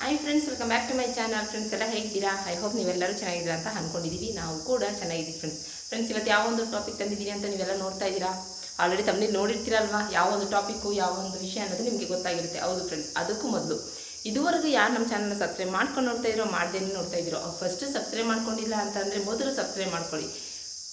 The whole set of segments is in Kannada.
Hi friends welcome back to my channel friends ಎಲ್ಲ ಹೇಗಿದ್ದೀರಾ? ಐ ಹೋಪ್ ನೀವೆಲ್ಲರೂ ಚೆನ್ನಾಗಿದ್ದೀರಾ ಅಂತ ಅಂದ್ಕೊಂಡಿದ್ದೀವಿ ನಾವು ಕೂಡ ಚೆನ್ನಾಗಿದ್ದೀವಿ ಫ್ರೆಂಡ್ಸ್ ಫ್ರೆಂಡ್ಸ್ ಇವತ್ತು ಯಾವ ಒಂದು ಟಾಪಿಕ್ ತಂದಿದ್ದೀನಿ ಅಂತ ನೀವೆಲ್ಲ ನೋಡ್ತಾ ಇದ್ದೀರಾ? ಆಲ್ರೆಡಿ ತಮ್ಮಲ್ಲಿ ನೋಡಿರ್ತೀರಲ್ವಾ? ಯಾವ ಒಂದು ಟಾಪಿಕ್ಕು ಯಾವ ಒಂದು ವಿಷಯ ಅನ್ನೋದು ನಿಮಗೆ ಗೊತ್ತಾಗಿರುತ್ತೆ. ಹೌದು ಫ್ರೆಂಡ್ಸ್ ಅದಕ್ಕೂ ಮೊದಲು. ಇದುವರೆಗೂ ಯಾರು ನಮ್ಮ ಚಾನಲ್ನ ಸಬ್ಸ್ಕ್ರೈಬ್ ಮಾಡ್ಕೊಂಡು ನೋಡ್ತಾ ಇರೋ ಮಾಡ್ದೇನೆ ನೋಡ್ತಾ ಇದ್ದೀರೋ ಫಸ್ಟ್ ಸಬ್ಸ್ಕ್ರೈಬ್ ಮಾಡ್ಕೊಂಡಿಲ್ಲ ಅಂತಂದರೆ ಮೊದಲು ಸಬ್ಸ್ಕ್ರೈಬ್ ಮಾಡ್ಕೊಳ್ಳಿ.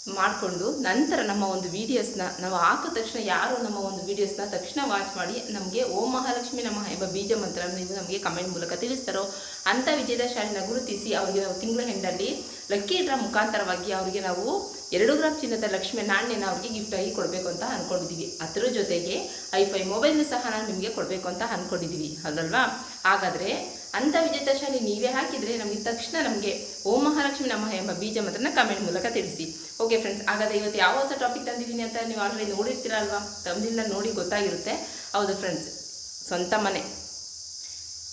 ಮಾಡಿಕೊಂಡು ನಂತರ ನಮ್ಮ ಒಂದು ವೀಡಿಯೋಸ್ನ ನಾವು ಹಾಕಿದ ತಕ್ಷಣ ಯಾರು ನಮ್ಮ ಒಂದು ವೀಡಿಯೋಸ್ನ ತಕ್ಷಣ ವಾಚ್ ಮಾಡಿ ನಮಗೆ ಓಂ ಮಹಾಲಕ್ಷ್ಮಿ ನಮ್ಮ ಎಂಬ ಬೀಜ ಮಂತ್ರ ನೀವು ನಮಗೆ ಕಮೆಂಟ್ ಮೂಲಕ ತಿಳಿಸ್ತಾರೋ ಅಂಥ ವಿಜಯದಶಾಲಿನ ಗುರುತಿಸಿ ಅವರಿಗೆ ನಾವು ತಿಂಗಳ ಹೆಂಡಲ್ಲಿ ಲಕ್ಕಿ ಡ್ರಾ ಮುಖಾಂತರವಾಗಿ ಅವರಿಗೆ ನಾವು ಎರಡು ಗ್ರಾಮ್ ಚಿನ್ನದ ಲಕ್ಷ್ಮಿ ನಾಣ್ಯನ ಅವರಿಗೆ ಗಿಫ್ಟ್ ಆಗಿ ಕೊಡಬೇಕು ಅಂತ ಅಂದ್ಕೊಂಡಿದ್ದೀವಿ ಅದರ ಜೊತೆಗೆ ಐಫೈ ಮೊಬೈಲ್ನ ಸಹ ನಾನು ನಿಮಗೆ ಕೊಡಬೇಕು ಅಂತ ಅಂದ್ಕೊಂಡಿದ್ದೀವಿ ಅದಲ್ವಾ ಹಾಗಾದರೆ ಅಂಥ ಶಾಲೆ ನೀವೇ ಹಾಕಿದರೆ ನಮಗೆ ತಕ್ಷಣ ನಮಗೆ ಓಂ ಮಹಾಲಕ್ಷ್ಮಿ ನಮಃ ಎಂಬ ಬೀಜ ಮಂತ್ರನ ಕಮೆಂಟ್ ಮೂಲಕ ತಿಳಿಸಿ. ಓಕೆ ಫ್ರೆಂಡ್ಸ್ ಹಾಗಾದರೆ ಇವತ್ತು ಯಾವ ಹೊಸ ಟಾಪಿಕ್ ತಂದಿದ್ದೀನಿ ಅಂತ ನೀವು ಆಲ್ರೆಡಿ ನೋಡಿರ್ತೀರಲ್ವಾ? ತಮ್ಮದಿಂದ ನೋಡಿ ಗೊತ್ತಾಗಿರುತ್ತೆ. ಹೌದು ಫ್ರೆಂಡ್ಸ್ ಸ್ವಂತ ಮನೆ.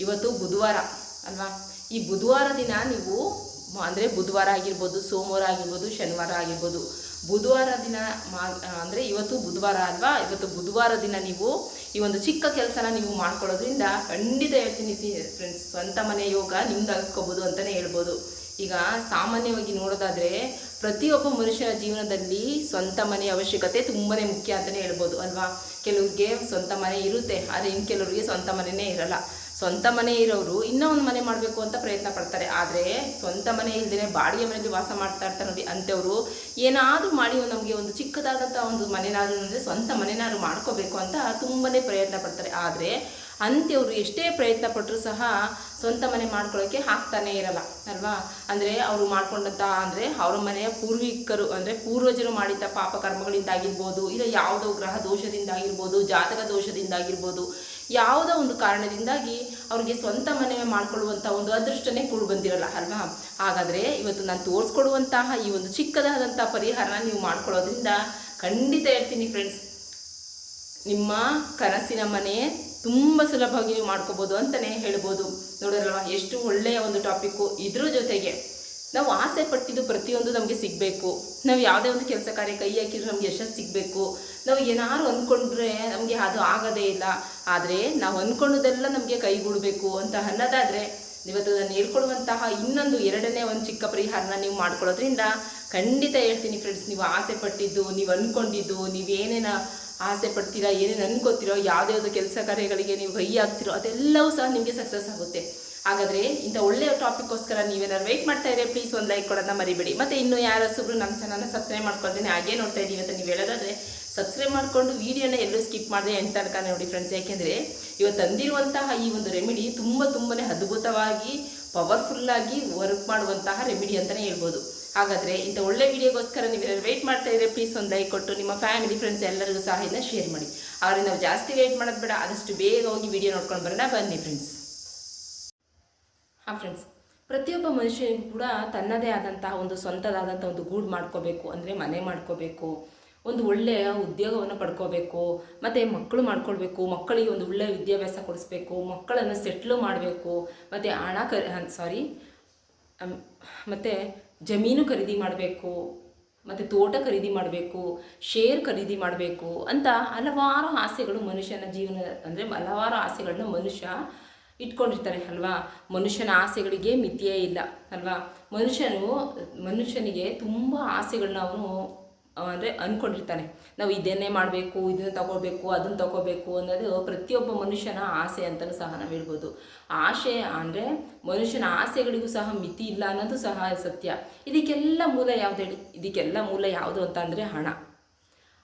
ಇವತ್ತು ಬುಧವಾರ ಅಲ್ವಾ? ಈ ಬುಧವಾರ ದಿನ ನೀವು ಅಂದರೆ ಬುಧವಾರ ಆಗಿರ್ಬೋದು, ಸೋಮವಾರ ಆಗಿರ್ಬೋದು, ಶನಿವಾರ ಆಗಿರ್ಬೋದು ಬುಧವಾರ ದಿನ ಮಾ ಅಂದರೆ ಇವತ್ತು ಬುಧವಾರ ಅಲ್ವಾ? ಇವತ್ತು ಬುಧವಾರ ದಿನ ನೀವು ಈ ಒಂದು ಚಿಕ್ಕ ಕೆಲಸನ ನೀವು ಮಾಡ್ಕೊಳ್ಳೋದ್ರಿಂದ ಖಂಡಿತ ಹೇಳ್ತೀನಿ ಫ್ರೆಂಡ್ಸ್ ಸ್ವಂತ ಮನೆ ಯೋಗ ನಿಮ್ದು ಅನಿಸ್ಕೋಬೋದು ಅಂತಲೇ ಹೇಳ್ಬೋದು. ಈಗ ಸಾಮಾನ್ಯವಾಗಿ ನೋಡೋದಾದರೆ ಪ್ರತಿಯೊಬ್ಬ ಮನುಷ್ಯನ ಜೀವನದಲ್ಲಿ ಸ್ವಂತ ಮನೆಯ ಅವಶ್ಯಕತೆ ತುಂಬಾ ಮುಖ್ಯ ಅಂತಲೇ ಹೇಳ್ಬೋದು ಅಲ್ವಾ? ಕೆಲವ್ರಿಗೆ ಸ್ವಂತ ಮನೆ ಇರುತ್ತೆ, ಆದರೆ ಇನ್ನು ಕೆಲವರಿಗೆ ಸ್ವಂತ ಮನೆಯೇ ಇರಲ್ಲ. ಸ್ವಂತ ಮನೆ ಇರೋರು ಇನ್ನೂ ಒಂದು ಮನೆ ಮಾಡಬೇಕು ಅಂತ ಪ್ರಯತ್ನ ಪಡ್ತಾರೆ. ಆದರೆ ಸ್ವಂತ ಮನೆ ಇಲ್ಲದೇ ಬಾಡಿಗೆ ಮನೆಯಲ್ಲಿ ವಾಸ ಮಾಡ್ತಾ ಇರ್ತಾರೆ ನೋಡಿ ಅಂಥವ್ರು. ಏನಾದರೂ ಮಾಡಿ ನಮಗೆ ಒಂದು ಚಿಕ್ಕದಾದಂಥ ಒಂದು ಮನೆನಾದ್ರು ಅಂದರೆ ಸ್ವಂತ ಮನೆನಾದ್ರು ಮಾಡ್ಕೋಬೇಕು ಅಂತ ತುಂಬಾ ಪ್ರಯತ್ನ ಪಡ್ತಾರೆ. ಆದರೆ ಅಂಥವ್ರು ಎಷ್ಟೇ ಪ್ರಯತ್ನ ಪಟ್ಟರು ಸಹ ಸ್ವಂತ ಮನೆ ಮಾಡ್ಕೊಳ್ಳೋಕ್ಕೆ ಹಾಕ್ತಾನೇ ಇರಲ್ಲ, ಅಲ್ವಾ? ಅಂದರೆ ಅವರು ಮಾಡ್ಕೊಂಡಂಥ ಅಂದರೆ ಅವರ ಮನೆಯ ಪೂರ್ವಿಕರು ಅಂದರೆ ಪೂರ್ವಜರು ಮಾಡಿದ ಪಾಪ ಕರ್ಮಗಳಿಂದಾಗಿರ್ಬೋದು, ಇಲ್ಲ ಯಾವುದೋ ಗ್ರಹ ದೋಷದಿಂದಾಗಿರ್ಬೋದು, ಜಾತಕ ದೋಷದಿಂದಾಗಿರ್ಬೋದು ಯಾವುದೋ ಒಂದು ಕಾರಣದಿಂದಾಗಿ ಅವ್ರಿಗೆ ಸ್ವಂತ ಮನೆ ಮಾಡ್ಕೊಳ್ಳುವಂಥ ಒಂದು ಅದೃಷ್ಟನೇ ಕೂಡ ಬಂದಿರಲ್ಲ, ಅಲ್ವಾ? ಹಾಗಾದರೆ ಇವತ್ತು ನಾನು ತೋರಿಸ್ಕೊಡುವಂತಹ ಈ ಒಂದು ಚಿಕ್ಕದಾದಂಥ ಪರಿಹಾರನ ನೀವು ಮಾಡ್ಕೊಳ್ಳೋದ್ರಿಂದ ಖಂಡಿತ ಹೇಳ್ತೀನಿ ಫ್ರೆಂಡ್ಸ್ ನಿಮ್ಮ ಕನಸಿನ ಮನೆ ತುಂಬ ಸುಲಭವಾಗಿ ನೀವು ಮಾಡ್ಕೋಬೋದು ಅಂತಲೇ ಹೇಳ್ಬೋದು. ನೋಡೋರಲ್ವಾ ಎಷ್ಟು ಒಳ್ಳೆಯ ಒಂದು ಟಾಪಿಕ್ಕು ಇದ್ರ ಜೊತೆಗೆ. ನಾವು ಆಸೆ ಪಟ್ಟಿದ್ದು ಪ್ರತಿಯೊಂದು ನಮಗೆ ಸಿಗಬೇಕು. ನಾವು ಯಾವುದೇ ಒಂದು ಕೆಲಸ ಕಾರ್ಯ ಕೈ ಹಾಕಿದ್ರು ನಮಗೆ ಯಶಸ್ಸು ಸಿಗಬೇಕು. ನಾವು ಏನಾದ್ರು ಅಂದ್ಕೊಂಡ್ರೆ ನಮಗೆ ಅದು ಆಗೋದೇ ಇಲ್ಲ. ಆದರೆ ನಾವು ಅಂದ್ಕೊಂಡದೆಲ್ಲ ನಮಗೆ ಕೈಗೂಡಬೇಕು ಅಂತ ಅನ್ನೋದಾದರೆ ಇವತ್ತು ನಾನು ಹೇಳ್ಕೊಡುವಂತಹ ಇನ್ನೊಂದು ಎರಡನೇ ಒಂದು ಚಿಕ್ಕ ಪರಿಹಾರನ ನೀವು ಮಾಡ್ಕೊಳ್ಳೋದ್ರಿಂದ ಖಂಡಿತ ಹೇಳ್ತೀನಿ ಫ್ರೆಂಡ್ಸ್ ನೀವು ಆಸೆ ಪಟ್ಟಿದ್ದು, ನೀವು ಅಂದ್ಕೊಂಡಿದ್ದು ನೀವೇನೇನ ಆಸೆ ಪಡ್ತೀರಾ, ಏನೇನು ಅನ್ಕೋತಿರೋ ಯಾವುದ್ಯಾವುದೋ ಕೆಲಸ ಕಾರ್ಯಗಳಿಗೆ ನೀವು ಕೈ ಹಾಕ್ತಿರೋ ಅದೆಲ್ಲವೂ ಸಹ ನಿಮಗೆ ಸಕ್ಸಸ್ ಆಗುತ್ತೆ. ಹಾಗಾದರೆ ಇಂಥ ಒಳ್ಳೆಯ ಟಾಪಿಕ್ಗೋಸ್ಕರ ನೀವೇನಾದ್ರು ವೆಯ್ಟ್ ಮಾಡ್ತಾ ಇದ್ರೆ ಪ್ಲೀಸ್ ಒಂದು ಲೈಕ್ ಕೊಡೋದನ್ನ ಮರಿಬೇಡಿ. ಮತ್ತು ಇನ್ನು ಯಾರು ನಮ್ಮ ಚಾನಲ್ನ ಸಬ್ಸ್ಕ್ರೈಬ್ ಮಾಡ್ಕೊಳ್ತೀನಿ ಹಾಗೆ ನೋಡ್ತಾ ಇದ್ದೀವಿ ಅಂತ ನೀವು ಹೇಳೋದಾದ್ರೆ ಸಬ್ಸ್ಕ್ರೈಬ್ ಮಾಡಿಕೊಂಡು ವೀಡಿಯೋನ ಎಲ್ಲರೂ ಸ್ಕಿಪ್ ಮಾಡಿದೆ ಎಂತ ತನಕ ನೋಡಿ ಫ್ರೆಂಡ್ಸ್ ಯಾಕೆಂದರೆ ಇವತ್ತು ತಂದಿರುವಂತಹ ಈ ಒಂದು ರೆಮಿಡಿ ತುಂಬ ತುಂಬನೇ ಅದ್ಭುತವಾಗಿ ಪವರ್ಫುಲ್ಲಾಗಿ ವರ್ಕ್ ಮಾಡುವಂತಹ ರೆಮಿಡಿ ಅಂತಲೇ ಹೇಳ್ಬೋದು. ಹಾಗಾದರೆ ಇಂಥ ಒಳ್ಳೆ ವಿಡಿಯೋಗೋಸ್ಕರ ನೀವು ವೆಯ್ಟ್ ಮಾಡ್ತಾ ಇದ್ರೆ ಪ್ಲೀಸ್ ಒಂದು ಲೈಕ್ ಕೊಟ್ಟು ನಿಮ್ಮ ಫ್ಯಾಮಿಲಿ ಫ್ರೆಂಡ್ಸ್ ಎಲ್ಲರಿಗೂ ಸಹ ಇದನ್ನ ಶೇರ್ ಮಾಡಿ. ಆದರೆ ನಾವು ಜಾಸ್ತಿ ವೆಯ್ಟ್ ಮಾಡೋದು ಬೇಡ, ಆದಷ್ಟು ಬೇಗ ಹೋಗಿ ವಿಡಿಯೋ ನೋಡ್ಕೊಂಡು ಬರೋಣ. ಬನ್ನಿ ಫ್ರೆಂಡ್ಸ್ ಹಾಂ ಫ್ರೆಂಡ್ಸ್ ಪ್ರತಿಯೊಬ್ಬ ಮನುಷ್ಯನಿಗೂ ಕೂಡ ತನ್ನದೇ ಆದಂತಹ ಒಂದು ಸ್ವಂತದಾದಂಥ ಒಂದು ಗೂಡು ಮಾಡ್ಕೋಬೇಕು, ಅಂದರೆ ಮನೆ ಮಾಡ್ಕೋಬೇಕು, ಒಂದು ಒಳ್ಳೆಯ ಉದ್ಯೋಗವನ್ನು ಪಡ್ಕೋಬೇಕು, ಮತ್ತು ಮಕ್ಕಳು ಮಾಡ್ಕೊಳ್ಬೇಕು, ಮಕ್ಕಳಿಗೆ ಒಂದು ಒಳ್ಳೆಯ ವಿದ್ಯಾಭ್ಯಾಸ ಕೊಡಿಸ್ಬೇಕು, ಮಕ್ಕಳನ್ನು ಸೆಟ್ಲು ಮಾಡಬೇಕು, ಮತ್ತು ಹಣ ಕ ಸಾರಿ ಮತ್ತು ಜಮೀನು ಖರೀದಿ ಮಾಡಬೇಕು, ಮತ್ತು ತೋಟ ಖರೀದಿ ಮಾಡಬೇಕು ಶೇರ್ ಖರೀದಿ ಮಾಡಬೇಕು ಅಂತ ಹಲವಾರು ಆಸೆಗಳು ಮನುಷ್ಯನ ಜೀವನ, ಅಂದರೆ ಹಲವಾರು ಆಸೆಗಳನ್ನ ಮನುಷ್ಯ ಇಟ್ಕೊಂಡಿರ್ತಾರೆ, ಅಲ್ವಾ? ಮನುಷ್ಯನ ಆಸೆಗಳಿಗೆ ಮಿತಿಯೇ ಇಲ್ಲ, ಅಲ್ವಾ? ಮನುಷ್ಯನು, ಮನುಷ್ಯನಿಗೆ ತುಂಬ ಆಸೆಗಳನ್ನ ಅವನು ಅಂದರೆ ಅಂದ್ಕೊಂಡಿರ್ತಾನೆ ನಾವು ಇದನ್ನೇ ಮಾಡಬೇಕು, ಇದನ್ನು ತಗೋಬೇಕು, ಅದನ್ನು ತಗೋಬೇಕು ಅನ್ನೋದು ಪ್ರತಿಯೊಬ್ಬ ಮನುಷ್ಯನ ಆಸೆ ಅಂತಲೂ ಸಹ ನಾವು ಹೇಳ್ಬೋದು. ಆಸೆ ಅಂದರೆ ಮನುಷ್ಯನ ಆಸೆಗಳಿಗೂ ಸಹ ಮಿತಿ ಇಲ್ಲ ಅನ್ನೋದು ಸಹ ಸತ್ಯ. ಇದಕ್ಕೆಲ್ಲ ಮೂಲ ಯಾವುದು ಹೇಳಿ? ಇದಕ್ಕೆಲ್ಲ ಮೂಲ ಯಾವುದು ಅಂತ ಅಂದರೆ ಹಣ.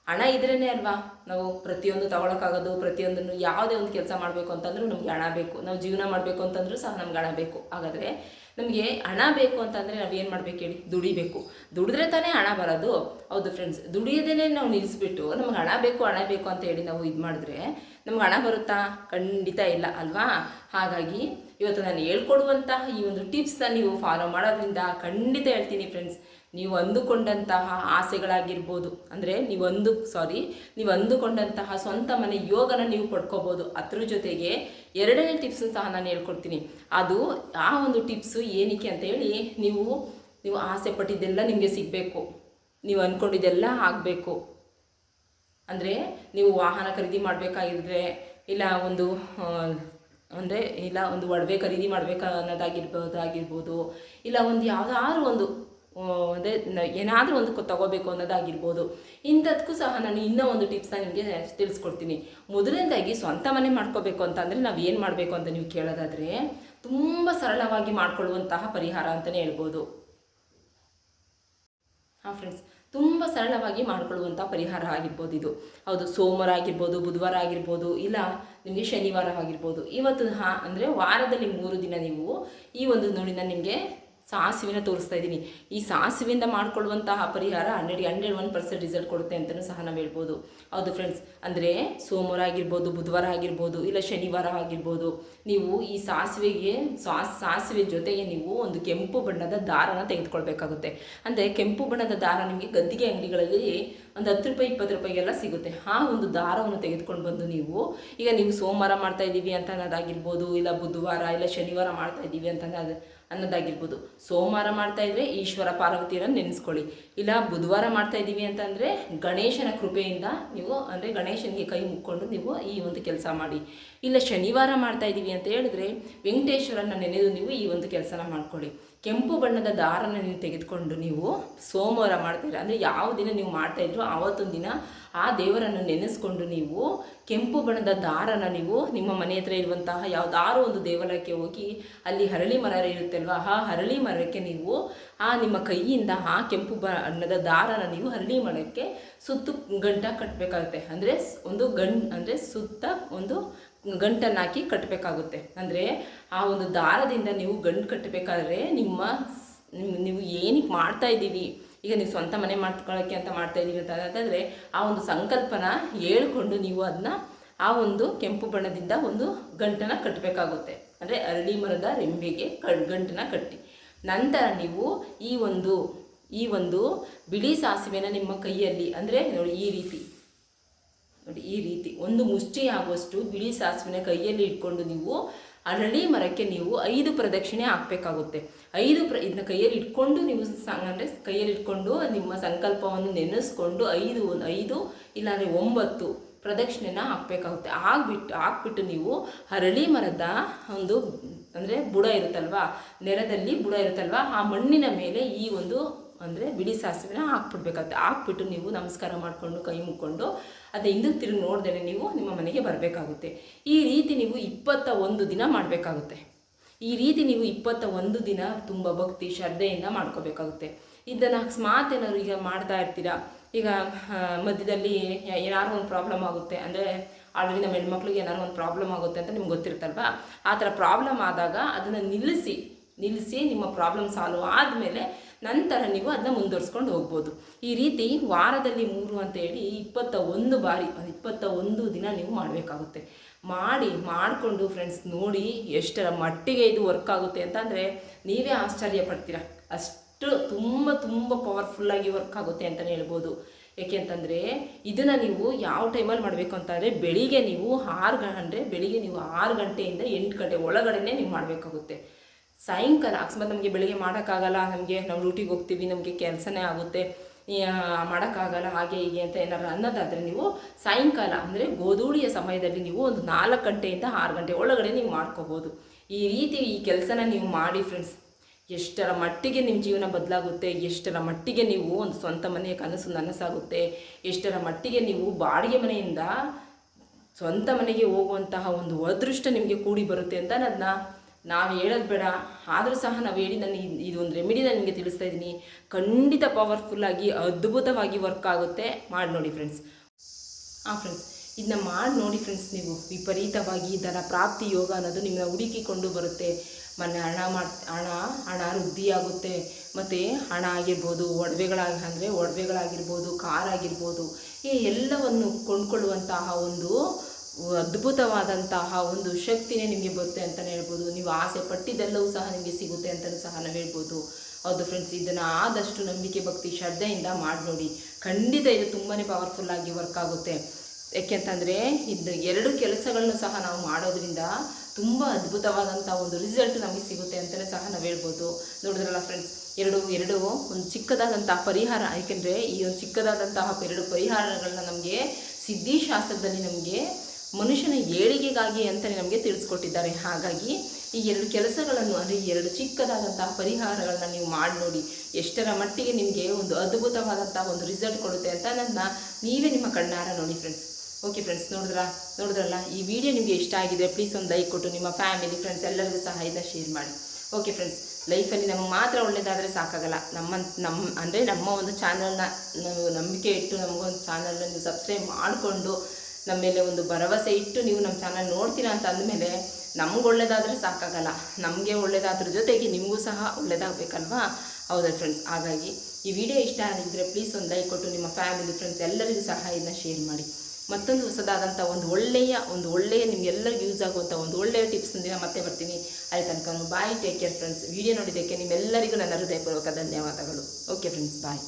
ಹಣ ಇದ್ರೇ ಅಲ್ವಾ? ನಾವು ಪ್ರತಿಯೊಂದು ತಗೊಳಕ್ಕಾಗೋದು, ಪ್ರತಿಯೊಂದನ್ನು ಯಾವುದೇ ಒಂದು ಕೆಲಸ ಮಾಡಬೇಕು ಅಂತಂದ್ರೂ ನಮಗೆ ಹಣ ಬೇಕು. ನಾವು ಜೀವನ ಮಾಡಬೇಕು ಅಂತಂದ್ರೂ ಸಹ ನಮ್ಗೆ ಹಣ ಬೇಕು. ಹಾಗಾದರೆ ನಮಗೆ ಹಣ ಬೇಕು ಅಂತಂದರೆ ನಾವು ಏನು ಮಾಡ್ಬೇಕು ಹೇಳಿ? ದುಡಿಬೇಕು. ದುಡಿದ್ರೆ ತಾನೇ ಹಣ ಬರೋದು. ಹೌದು ಫ್ರೆಂಡ್ಸ್ ದುಡಿಯೋದೇ ನಾವು ನಿಲ್ಲಿಸ್ಬಿಟ್ಟು ನಮ್ಗೆ ಹಣ ಬೇಕು ಹಣ ಬೇಕು ಅಂತ ಹೇಳಿ ನಾವು ಇದು ಮಾಡಿದ್ರೆ ನಮ್ಗೆ ಹಣ ಬರುತ್ತಾ? ಖಂಡಿತ ಇಲ್ಲ ಅಲ್ವಾ? ಹಾಗಾಗಿ ಇವತ್ತು ನಾನು ಹೇಳ್ಕೊಡುವಂತಹ ಈ ಒಂದು ಟಿಪ್ಸ್ನ ನೀವು ಫಾಲೋ ಮಾಡೋದ್ರಿಂದ ಖಂಡಿತ ಹೇಳ್ತೀನಿ ಫ್ರೆಂಡ್ಸ್ ನೀವು ಅಂದುಕೊಂಡಂತಹ ಆಸೆಗಳಾಗಿರ್ಬೋದು. ಅಂದರೆ ನೀವು ಅಂದು ಸಾರಿ ನೀವು ಅಂದುಕೊಂಡಂತಹ ಸ್ವಂತ ಮನೆ ಯೋಗನ ನೀವು ಪಡ್ಕೋಬೋದು. ಅದ್ರ ಜೊತೆಗೆ ಎರಡನೇ ಟಿಪ್ಸನ್ನು ಸಹ ನಾನು ಹೇಳ್ಕೊಡ್ತೀನಿ. ಅದು ಆ ಒಂದು ಟಿಪ್ಸು ಏನಕ್ಕೆ ಅಂತ ಹೇಳಿ ನೀವು ನೀವು ಆಸೆ ಪಟ್ಟಿದ್ದೆಲ್ಲ ನಿಮಗೆ ಸಿಗಬೇಕು. ನೀವು ಅಂದ್ಕೊಂಡಿದ್ದೆಲ್ಲ ಆಗಬೇಕು. ಅಂದರೆ ನೀವು ವಾಹನ ಖರೀದಿ ಮಾಡಬೇಕಾಗಿದ್ರೆ, ಇಲ್ಲ ಒಂದು ಅಂದರೆ ಇಲ್ಲ ಒಂದು ಒಡವೆ ಖರೀದಿ ಮಾಡಬೇಕು ಅನ್ನೋದಾಗಿರ್ಬೋದಾಗಿರ್ಬೋದು ಇಲ್ಲ ಒಂದು ಯಾವುದಾದ್ರು ಒಂದು ಅದೇ ಏನಾದರೂ ಒಂದು ತಗೋಬೇಕು ಅನ್ನೋದಾಗಿರ್ಬೋದು. ಇಂಥದಕ್ಕೂ ಸಹ ನಾನು ಇನ್ನೂ ಒಂದು ಟಿಪ್ಸ್ನ ನಿಮಗೆ ತಿಳಿಸ್ಕೊಡ್ತೀನಿ. ಮೊದಲನೇದಾಗಿ ಸ್ವಂತ ಮನೆ ಮಾಡ್ಕೋಬೇಕು ಅಂತಂದರೆ ನಾವು ಏನು ಮಾಡಬೇಕು ಅಂತ ನೀವು ಕೇಳೋದಾದರೆ, ತುಂಬ ಸರಳವಾಗಿ ಮಾಡಿಕೊಳ್ಳುವಂತಹ ಪರಿಹಾರ ಅಂತಲೇ ಹೇಳ್ಬೋದು. ಹಾಂ ಫ್ರೆಂಡ್ಸ್ ತುಂಬ ಸರಳವಾಗಿ ಮಾಡ್ಕೊಳ್ಳುವಂಥ ಪರಿಹಾರ ಆಗಿರ್ಬೋದು ಇದು. ಹೌದು, ಸೋಮವಾರ ಆಗಿರ್ಬೋದು, ಬುಧವಾರ ಆಗಿರ್ಬೋದು, ಇಲ್ಲ ನಿಮಗೆ ಶನಿವಾರ ಆಗಿರ್ಬೋದು. ಇವತ್ತು ಹಾ, ಅಂದರೆ ವಾರದಲ್ಲಿ ಮೂರು ದಿನ ನೀವು ಈ ಒಂದು ನುಡಿನ ನಿಮಗೆ ಸಾಸಿವೆನ ತೋರಿಸ್ತಾ ಇದ್ದೀನಿ. ಈ ಸಾಸಿವೆಯಿಂದ ಮಾಡ್ಕೊಳ್ಳುವಂತಹ ಪರಿಹಾರ hundred hundred one percent result ಕೊಡುತ್ತೆ ಅಂತಲೂ ಸಹ ನಾವು ಹೇಳ್ಬೋದು. ಹೌದು ಫ್ರೆಂಡ್ಸ್ ಅಂದರೆ ಸೋಮವಾರ ಆಗಿರ್ಬೋದು, ಬುಧವಾರ ಆಗಿರ್ಬೋದು, ಇಲ್ಲ ಶನಿವಾರ ಆಗಿರ್ಬೋದು, ನೀವು ಈ ಸಾಸಿವೆಗೆ ಸಾಸ್ ಸಾಸಿವೆ ಜೊತೆಗೆ ನೀವು ಒಂದು ಕೆಂಪು ಬಣ್ಣದ ದಾರನ ತೆಗೆದುಕೊಳ್ಬೇಕಾಗುತ್ತೆ. ಅಂದರೆ ಕೆಂಪು ಬಣ್ಣದ ದಾರ ನಿಮಗೆ ಗದ್ದಿಗೆ ಅಂಗಡಿಗಳಲ್ಲಿ ಒಂದು ಹತ್ತು ರೂಪಾಯಿ, ಇಪ್ಪತ್ತು ರೂಪಾಯಿಗೆಲ್ಲ ಸಿಗುತ್ತೆ. ಆ ಒಂದು ದಾರವನ್ನು ತೆಗೆದುಕೊಂಡು ಬಂದು ನೀವು, ಈಗ ನೀವು ಸೋಮವಾರ ಮಾಡ್ತಾ ಇದ್ದೀವಿ ಅಂತ ಅನ್ನೋದಾಗಿರ್ಬೋದು, ಇಲ್ಲ ಬುಧವಾರ, ಇಲ್ಲ ಶನಿವಾರ ಮಾಡ್ತಾ ಇದ್ದೀವಿ ಅಂತ ಅನ್ನೋದು ಅನ್ನೋದಾಗಿರ್ಬೋದು. ಸೋಮವಾರ ಮಾಡ್ತಾ ಇದ್ರೆ ಈಶ್ವರ ಪಾರ್ವತಿಯನ್ನು ನೆನೆಸ್ಕೊಳ್ಳಿ. ಇಲ್ಲ ಬುಧವಾರ ಮಾಡ್ತಾ ಇದ್ದೀವಿ ಅಂತಂದರೆ ಗಣೇಶನ ಕೃಪೆಯಿಂದ ನೀವು ಅಂದರೆ ಗಣೇಶನಿಗೆ ಕೈ ಮುಕ್ಕೊಂಡು ನೀವು ಈ ಒಂದು ಕೆಲಸ ಮಾಡಿ. ಇಲ್ಲ ಶನಿವಾರ ಮಾಡ್ತಾ ಇದ್ದೀವಿ ಅಂತ ಹೇಳಿದ್ರೆ ವೆಂಕಟೇಶ್ವರನ ನೆನೆದು ನೀವು ಈ ಒಂದು ಕೆಲಸನ ಮಾಡ್ಕೊಳ್ಳಿ. ಕೆಂಪು ಬಣ್ಣದ ದಾರನ ನೀವು ತೆಗೆದುಕೊಂಡು ನೀವು ಸೋಮವಾರ ಮಾಡ್ತೀರ? ಅಂದರೆ ಯಾವ ದಿನ ನೀವು ಮಾಡ್ತಾ ಇದ್ರು ಆವತ್ತೊಂದು ದಿನ ಆ ದೇವರನ್ನು ನೆನೆಸ್ಕೊಂಡು ನೀವು ಕೆಂಪು ಬಣ್ಣದ ದಾರನ ನೀವು ನಿಮ್ಮ ಮನೆ ಹತ್ರ ಇರುವಂತಹ ಯಾವುದಾರು ಒಂದು ದೇವಾಲಯಕ್ಕೆ ಹೋಗಿ ಅಲ್ಲಿ ಹರಳಿ ಮರ ಇರುತ್ತೆ ಅಲ್ವಾ ಆ ಹರಳಿ ಮರಕ್ಕೆ ನೀವು ಆ ನಿಮ್ಮ ಕೈಯಿಂದ ಆ ಕೆಂಪು ಬಣ್ಣದ ದಾರನ ನೀವು ಹರಳಿ ಮರಕ್ಕೆ ಸುತ್ತು ಗಂಟ ಕಟ್ಟಬೇಕಾಗುತ್ತೆ. ಅಂದರೆ ಒಂದು ಗಂಟ್ ಅಂದರೆ ಸುತ್ತ ಒಂದು ಗಂಟನ್ನು ಹಾಕಿ ಕಟ್ಟಬೇಕಾಗುತ್ತೆ. ಅಂದರೆ ಆ ಒಂದು ದಾರದಿಂದ ನೀವು ಗಂಟು ಕಟ್ಟಬೇಕಾದ್ರೆ ನಿಮ್ಮ ನೀವು ಏನಕ್ಕೆ ಮಾಡ್ತಾ ಇದ್ದೀವಿ, ಈಗ ನೀವು ಸ್ವಂತ ಮನೆ ಮಾಡ್ಕೊಳ್ಳೋಕ್ಕೆ ಅಂತ ಮಾಡ್ತಾ ಇದ್ದೀವಿ ಅಂತ ಅಂತಂದರೆ ಆ ಒಂದು ಸಂಕಲ್ಪನ ಹೇಳ್ಕೊಂಡು ನೀವು ಅದನ್ನ ಆ ಒಂದು ಕೆಂಪು ಬಣ್ಣದಿಂದ ಒಂದು ಗಂಟನ ಕಟ್ಟಬೇಕಾಗುತ್ತೆ. ಅಂದರೆ ಅರಳಿ ಮರದ ರೆಂಬೆಗೆ ಕಡ್ ಕಟ್ಟಿ. ನಂತರ ನೀವು ಈ ಒಂದು ಈ ಒಂದು ಬಿಳಿ ಸಾಸಿವೆನ ನಿಮ್ಮ ಕೈಯಲ್ಲಿ, ಅಂದರೆ ನೋಡಿ ಈ ರೀತಿ ನೋಡಿ, ಈ ರೀತಿ ಒಂದು ಮುಷ್ಟಿ ಆಗುವಷ್ಟು ಬಿಳಿ ಸಾಸಿವೆನ ಕೈಯಲ್ಲಿ ಇಟ್ಕೊಂಡು ನೀವು ಅರಳಿ ಮರಕ್ಕೆ ನೀವು ಐದು ಪ್ರದಕ್ಷಿಣೆ ಹಾಕಬೇಕಾಗುತ್ತೆ. ಐದು ಪ್ರ, ಇದನ್ನ ಕೈಯಲ್ಲಿ ಇಟ್ಕೊಂಡು ನೀವು ಅಂದರೆ ಕೈಯಲ್ಲಿ ಇಟ್ಕೊಂಡು ನಿಮ್ಮ ಸಂಕಲ್ಪವನ್ನು ನೆನೆಸ್ಕೊಂಡು ಐದು ಒಂದು ಐದು, ಇಲ್ಲಾಂದರೆ ಒಂಬತ್ತು ಪ್ರದಕ್ಷಿಣೆನ ಹಾಕಬೇಕಾಗುತ್ತೆ. ಆಗ್ಬಿಟ್ಟು ಹಾಕ್ಬಿಟ್ಟು ನೀವು ಹರಳಿ ಮರದ ಒಂದು, ಅಂದರೆ ಬುಡ ಇರುತ್ತಲ್ವಾ ನೆಲದಲ್ಲಿ ಬುಡ ಇರುತ್ತಲ್ವಾ, ಆ ಮಣ್ಣಿನ ಮೇಲೆ ಈ ಒಂದು ಅಂದರೆ ಬಿಳಿ ಸಾಸಿವೆನ ಹಾಕ್ಬಿಡ್ಬೇಕಾಗುತ್ತೆ. ಹಾಕ್ಬಿಟ್ಟು ನೀವು ನಮಸ್ಕಾರ ಮಾಡಿಕೊಂಡು, ಕೈ ಮುಕ್ಕೊಂಡು ಅದನ್ನ ಹಿಂದಕ್ಕೆ ತಿರುಗಿ ನೋಡ್ದೇ ನೀವು ನಿಮ್ಮ ಮನೆಗೆ ಬರಬೇಕಾಗುತ್ತೆ. ಈ ರೀತಿ ನೀವು ಇಪ್ಪತ್ತ ಒಂದು ದಿನ ಮಾಡಬೇಕಾಗುತ್ತೆ. ಈ ರೀತಿ ನೀವು ಇಪ್ಪತ್ತ ಒಂದು ದಿನ ತುಂಬ ಭಕ್ತಿ, ಶ್ರದ್ಧೆಯಿಂದ ಮಾಡ್ಕೋಬೇಕಾಗುತ್ತೆ. ಇದನ್ನು ಅಕಸ್ಮಾತ್ ಏನಾದ್ರು ಈಗ ಮಾಡ್ತಾ ಇರ್ತೀರಾ? ಈಗ ಮಧ್ಯದಲ್ಲಿ ಏನಾದ್ರೂ ಏನಾದ್ರು ಒಂದು ಪ್ರಾಬ್ಲಮ್ ಆಗುತ್ತೆ ಅಂದರೆ ಆಲ್ರೆಡಿ ನಮ್ಮ ಹೆಣ್ಮಕ್ಳಿಗೆ ಏನಾದ್ರು ಒಂದು ಪ್ರಾಬ್ಲಮ್ ಆಗುತ್ತೆ ಅಂತ ನಿಮ್ಗೆ ಗೊತ್ತಿರುತ್ತಲ್ವಾ? ಆ ಥರ ಪ್ರಾಬ್ಲಮ್ ಆದಾಗ ಅದನ್ನು ನಿಲ್ಲಿಸಿ ನಿಲ್ಲಿಸಿ ನಿಮ್ಮ ಪ್ರಾಬ್ಲಮ್ ಸಾಲ್ವ್ ಆದಮೇಲೆ ನಂತರ ನೀವು ಅದನ್ನ ಮುಂದುವರ್ಸ್ಕೊಂಡು ಹೋಗ್ಬೋದು. ಈ ರೀತಿ ವಾರದಲ್ಲಿ ಮೂರು ಅಂತ ಹೇಳಿ ಇಪ್ಪತ್ತ ಒಂದು ಬಾರಿ ಇಪ್ಪತ್ತ ಒಂದು ದಿನ ನೀವು ಮಾಡಬೇಕಾಗುತ್ತೆ. ಮಾಡಿ, ಮಾಡಿಕೊಂಡು ಫ್ರೆಂಡ್ಸ್ ನೋಡಿ ಎಷ್ಟರ ಮಟ್ಟಿಗೆ ಇದು ವರ್ಕ್ ಆಗುತ್ತೆ ಅಂತಂದರೆ ನೀವೇ ಆಶ್ಚರ್ಯ ಪಡ್ತೀರಾ. ಅಷ್ಟು ತುಂಬ ತುಂಬ ಪವರ್ಫುಲ್ಲಾಗಿ ವರ್ಕ್ ಆಗುತ್ತೆ ಅಂತಲೇ ಹೇಳ್ಬೋದು. ಏಕೆಂತಂದರೆ ಇದನ್ನು ನೀವು ಯಾವ ಟೈಮಲ್ಲಿ ಮಾಡಬೇಕು ಅಂತಂದರೆ ಬೆಳಿಗ್ಗೆ ನೀವು ಆರು ಗಂಟೆ, ಬೆಳಿಗ್ಗೆ ನೀವು ಆರು ಗಂಟೆಯಿಂದ ಎಂಟು ಗಂಟೆ ಒಳಗಡೆನೇ ನೀವು ಮಾಡಬೇಕಾಗುತ್ತೆ. ಸಾಯಂಕಾಲ ಅಕಸ್ಮಾತ್ ನಮಗೆ ಬೆಳಿಗ್ಗೆ ಮಾಡೋಕ್ಕಾಗಲ್ಲ, ನಮಗೆ ನಾವು ಡ್ಯೂಟಿಗೆ ಹೋಗ್ತೀವಿ, ನಮಗೆ ಕೆಲಸನೇ ಆಗುತ್ತೆ ಮಾಡೋಕ್ಕಾಗಲ್ಲ, ಹಾಗೆ ಹೀಗೆ ಅಂತ ಏನಾರು ಅನ್ನೋದಾದರೆ ನೀವು ಸಾಯಂಕಾಲ ಅಂದರೆ ಗೋಧೂಳಿಯ ಸಮಯದಲ್ಲಿ ನೀವು ಒಂದು ನಾಲ್ಕು ಗಂಟೆಯಿಂದ ಆರು ಗಂಟೆ ಒಳಗಡೆ ನೀವು ಮಾಡ್ಕೋಬೋದು. ಈ ರೀತಿ ಈ ಕೆಲಸನ ನೀವು ಮಾಡಿ ಫ್ರೆಂಡ್ಸ್ ಎಷ್ಟರ ಮಟ್ಟಿಗೆ ನಿಮ್ಮ ಜೀವನ ಬದಲಾಗುತ್ತೆ, ಎಷ್ಟರ ಮಟ್ಟಿಗೆ ನೀವು ಒಂದು ಸ್ವಂತ ಮನೆಯ ಕನಸು ನನಸಾಗುತ್ತೆ, ಎಷ್ಟರ ಮಟ್ಟಿಗೆ ನೀವು ಬಾಡಿಗೆ ಮನೆಯಿಂದ ಸ್ವಂತ ಮನೆಗೆ ಹೋಗುವಂತಹ ಒಂದು ಅದೃಷ್ಟ ನಿಮಗೆ ಕೂಡಿ ಬರುತ್ತೆ ಅಂತ ಅದನ್ನ ನಾವು ಹೇಳೋದು ಬೇಡ. ಆದರೂ ಸಹ ನಾವು ಹೇಳಿ ನಾನು ಇದ್- ಒಂದು ರೆಮಿಡಿನ ನಿಮಗೆ ತಿಳಿಸ್ತಾ ಇದ್ದೀನಿ. ಖಂಡಿತ ಪವರ್ಫುಲ್ಲಾಗಿ ಅದ್ಭುತವಾಗಿ ವರ್ಕ್ ಆಗುತ್ತೆ. ಮಾಡಿ ನೋಡಿ ಫ್ರೆಂಡ್ಸ್ ಹಾಂ ಫ್ರೆಂಡ್ಸ್ ಇದನ್ನ ಮಾಡಿ ನೋಡಿ ಫ್ರೆಂಡ್ಸ್ ನೀವು. ವಿಪರೀತವಾಗಿ ಧನ ಪ್ರಾಪ್ತಿ ಯೋಗ ಅನ್ನೋದು ನಿಮ್ಮನ್ನ ಹುಡುಕಿಕೊಂಡು ಬರುತ್ತೆ. ಮೊನ್ನೆ ಹಣ ಮಾಡ್, ಹಣ ಹಣ ವೃದ್ಧಿಯಾಗುತ್ತೆ ಮತ್ತು ಹಣ ಆಗಿರ್ಬೋದು, ಒಡವೆಗಳಾಗಿ, ಅಂದರೆ ಒಡವೆಗಳಾಗಿರ್ಬೋದು, ಕಾರ್ ಆಗಿರ್ಬೋದು, ಈ ಎಲ್ಲವನ್ನು ಕೊಂಡ್ಕೊಳ್ಳುವಂತಹ ಒಂದು ಅದ್ಭುತವಾದಂತಹ ಒಂದು ಶಕ್ತಿನೇ ನಿಮಗೆ ಬರುತ್ತೆ ಅಂತಲೇ ಹೇಳ್ಬೋದು. ನೀವು ಆಸೆ ಪಟ್ಟಿದ್ದೆಲ್ಲವೂ ಸಹ ನಿಮಗೆ ಸಿಗುತ್ತೆ ಅಂತಲೂ ಸಹ ನಾವು ಹೇಳ್ಬೋದು. ಹೌದು ಫ್ರೆಂಡ್ಸ್ ಇದನ್ನು ಆದಷ್ಟು ನಂಬಿಕೆ, ಭಕ್ತಿ, ಶ್ರದ್ಧೆಯಿಂದ ಮಾಡಿ ನೋಡಿ. ಖಂಡಿತ ಇದು ತುಂಬಾ ಪವರ್ಫುಲ್ಲಾಗಿ ವರ್ಕ್ ಆಗುತ್ತೆ. ಯಾಕೆಂತಂದರೆ, ಇದು ಎರಡು ಕೆಲಸಗಳನ್ನು ಸಹ ನಾವು ಮಾಡೋದ್ರಿಂದ ತುಂಬ ಅದ್ಭುತವಾದಂಥ ಒಂದು ರಿಸಲ್ಟ್ ನಮಗೆ ಸಿಗುತ್ತೆ ಅಂತಲೇ ಸಹ ನಾವು ಹೇಳ್ಬೋದು. ನೋಡಿದ್ರಲ್ಲ ಫ್ರೆಂಡ್ಸ್ ಎರಡು ಎರಡು ಒಂದು ಚಿಕ್ಕದಾದಂತಹ ಪರಿಹಾರ, ಯಾಕೆಂದರೆ ಈ ಒಂದು ಚಿಕ್ಕದಾದಂತಹ ಎರಡು ಪರಿಹಾರಗಳನ್ನ ನಮಗೆ ಸಿದ್ಧಿಶಾಸ್ತ್ರದಲ್ಲಿ ನಮಗೆ ಮನುಷ್ಯನ ಏಳಿಗೆಗಾಗಿ ಅಂತಲೇ ನಮಗೆ ತಿಳಿಸ್ಕೊಟ್ಟಿದ್ದಾರೆ. ಹಾಗಾಗಿ ಈ ಎರಡು ಕೆಲಸಗಳನ್ನು, ಅಂದರೆ ಈ ಎರಡು ಚಿಕ್ಕದಾದಂತಹ ಪರಿಹಾರಗಳನ್ನ ನೀವು ಮಾಡಿ ನೋಡಿ. ಎಷ್ಟರ ಮಟ್ಟಿಗೆ ನಿಮಗೆ ಒಂದು ಅದ್ಭುತವಾದಂತಹ ಒಂದು ರಿಸಲ್ಟ್ ಕೊಡುತ್ತೆ ಅಂತ ನನ್ನ ನೀವೇ ನಿಮ್ಮ ಕಣ್ಣಾರ ನೋಡಿ ಫ್ರೆಂಡ್ಸ್ ಓಕೆ ಫ್ರೆಂಡ್ಸ್ ನೋಡಿದ್ರ? ನೋಡಿದ್ರಲ್ಲ? ಈ ವಿಡಿಯೋ ನಿಮಗೆ ಇಷ್ಟ ಆಗಿದೆ ಪ್ಲೀಸ್ ಒಂದು ಲೈಕ್ ಕೊಟ್ಟು ನಿಮ್ಮ ಫ್ಯಾಮಿಲಿ ಫ್ರೆಂಡ್ಸ್ ಎಲ್ಲರಿಗೂ ಸಹ ಇದನ್ನ ಶೇರ್ ಮಾಡಿ. ಓಕೆ ಫ್ರೆಂಡ್ಸ್ ಲೈಫಲ್ಲಿ ನಮಗೆ ಮಾತ್ರ ಒಳ್ಳೇದಾದರೆ ಸಾಕಾಗಲ್ಲ. ನಮ್ಮ ನಮ್ಮ ಅಂದರೆ ನಮ್ಮ ಒಂದು ಚಾನಲ್ನ ನಂಬಿಕೆ ಇಟ್ಟು ನಮಗೊಂದು ಚಾನಲ್ನ ನೀವು ಸಬ್ಸ್ಕ್ರೈಬ್ ಮಾಡಿಕೊಂಡು ನಮ್ಮ ಮೇಲೆ ಒಂದು ಭರವಸೆ ಇಟ್ಟು ನೀವು ನಮ್ಮ ಚಾನಲ್ ನೋಡ್ತೀರಾ ಅಂತ ಅಂದಮೇಲೆ ನಮ್ಗೆ ಒಳ್ಳೇದಾದರೆ ಸಾಕಾಗಲ್ಲ. ನಮಗೆ ಒಳ್ಳೇದಾದ್ರ ಜೊತೆಗೆ ನಿಮಗೂ ಸಹ ಒಳ್ಳೇದಾಗಬೇಕಲ್ವಾ? ಹೌದಾ ಫ್ರೆಂಡ್ಸ್ ಹಾಗಾಗಿ ಈ ವಿಡಿಯೋ ಇಷ್ಟ ಆಗಿದ್ದರೆ ಪ್ಲೀಸ್ ಒಂದು ಲೈಕ್ ಕೊಟ್ಟು ನಿಮ್ಮ ಫ್ಯಾಮಿಲಿ ಫ್ರೆಂಡ್ಸ್ ಎಲ್ಲರಿಗೂ ಸಹ ಇದನ್ನ ಶೇರ್ ಮಾಡಿ. ಮತ್ತೊಂದು ಹೊಸದಾದಂಥ ಒಂದು ಒಳ್ಳೆಯ ಒಂದು ಒಳ್ಳೆಯ ನಿಮಗೆಲ್ಲರಿಗೂ ಯೂಸ್ ಆಗುವಂಥ ಒಂದು ಒಳ್ಳೆಯ ಟಿಪ್ಸ್ ದಿನ ಮತ್ತೆ ಬರ್ತೀನಿ. ಅಲ್ಲಿ ತನಕ bye take care friends video ನೋಡಿದ್ದಕ್ಕೆ ನಿಮ್ಮೆಲ್ಲರಿಗೂ ನನ್ನ ಹೃದಯಪೂರ್ವಕ ಧನ್ಯವಾದಗಳು. Okay friends bye